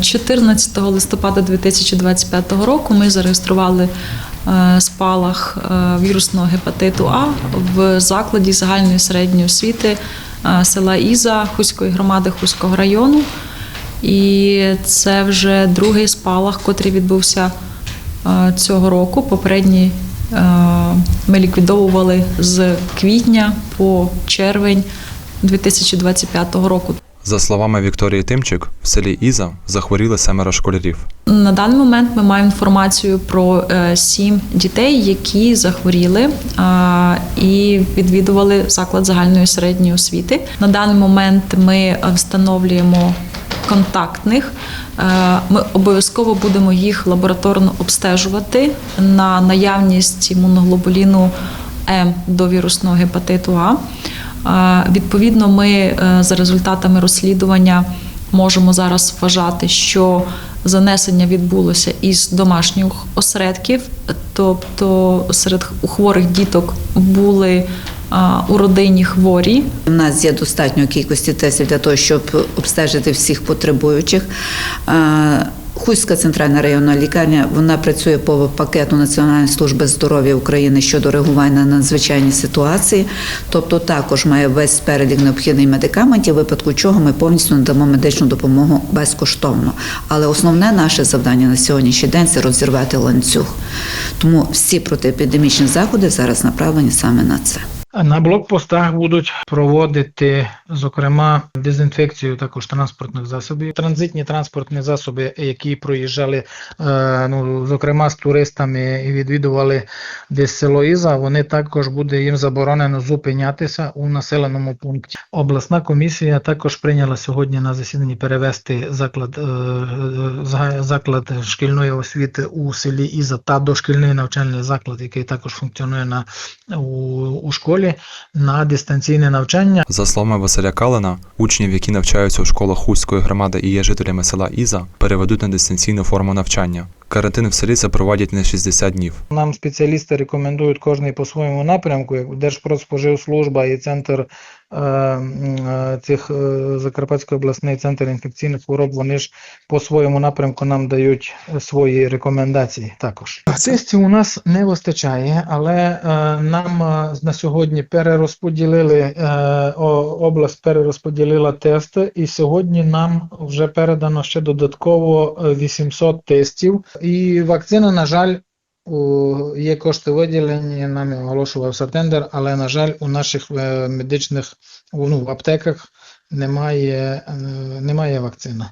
14 листопада 2025 року ми зареєстрували е, спалах е, вірусного гепатиту А в закладі загальної середньої освіти е, села Іза Хуської громади Хуського району. І це вже другий спалах, котрий відбувся цього року. Попередній ми ліквідовували з квітня по червень 2025 року. За словами Вікторії Тимчик, в селі Іза захворіли семеро школярів. На даний момент ми маємо інформацію про е, сім дітей, які захворіли і відвідували заклад загальної середньої освіти. На даний момент ми встановлюємо контактних. Е, Ми обов'язково будемо їх лабораторно обстежувати на наявність імуноглобуліну М до вірусного гепатиту А. Відповідно, ми е, за результатами розслідування можемо зараз вважати, що занесення відбулося із домашніх осередків, тобто серед хворих діток були у родині хворі, У нас є достатньо кількості тестів для того, щоб обстежити всіх потребуючих. Хуська центральна районна лікарня вона працює по пакету Національної служби здоров'я України щодо реагування на надзвичайні ситуації. Тобто також має весь перелік необхідних медикаментів, випадку чого ми повністю надамо медичну допомогу безкоштовно. Але основне наше завдання на сьогоднішній день це розірвати ланцюг. Тому всі протиепідемічні заходи зараз направлені саме на це. На блокпостах будуть проводити, зокрема, дезінфекцію також транспортних засобів. Транзитні транспортні засоби, які проїжджали, ну, зокрема з туристами і відвідували десь село Іза, вони також буде їм заборонено зупинятися у населеному пункті. Обласна комісія також прийняла сьогодні на засіданні перевести заклад, заклад шкільної освіти у селі Іза та дошкільний навчальний заклад, який також функціонує на у, у школі на дистанційне навчання. За словами Василя Калина, учнів, які навчаються у школах Хуської громади і є жителями села Іза, переведуть на дистанційну форму навчання. Карантин в селі запровадять на 60 днів. Нам спеціалісти рекомендують кожний по своєму напрямку, як Держпродспоживслужба і центр е, цих е, Закарпатський обласний центр інфекційних хвороб. Вони ж по своєму напрямку нам дають е, свої рекомендації. Також тестів у нас не вистачає, але е, нам на сьогодні перерозподілили область перерозподілила тести, і сьогодні нам вже передано ще додатково е, 800 тестів. І вакцина, на жаль, Є кошти виділені, нами оголошувався тендер, але, на жаль, у наших медичних ну, в аптеках немає, немає вакцини.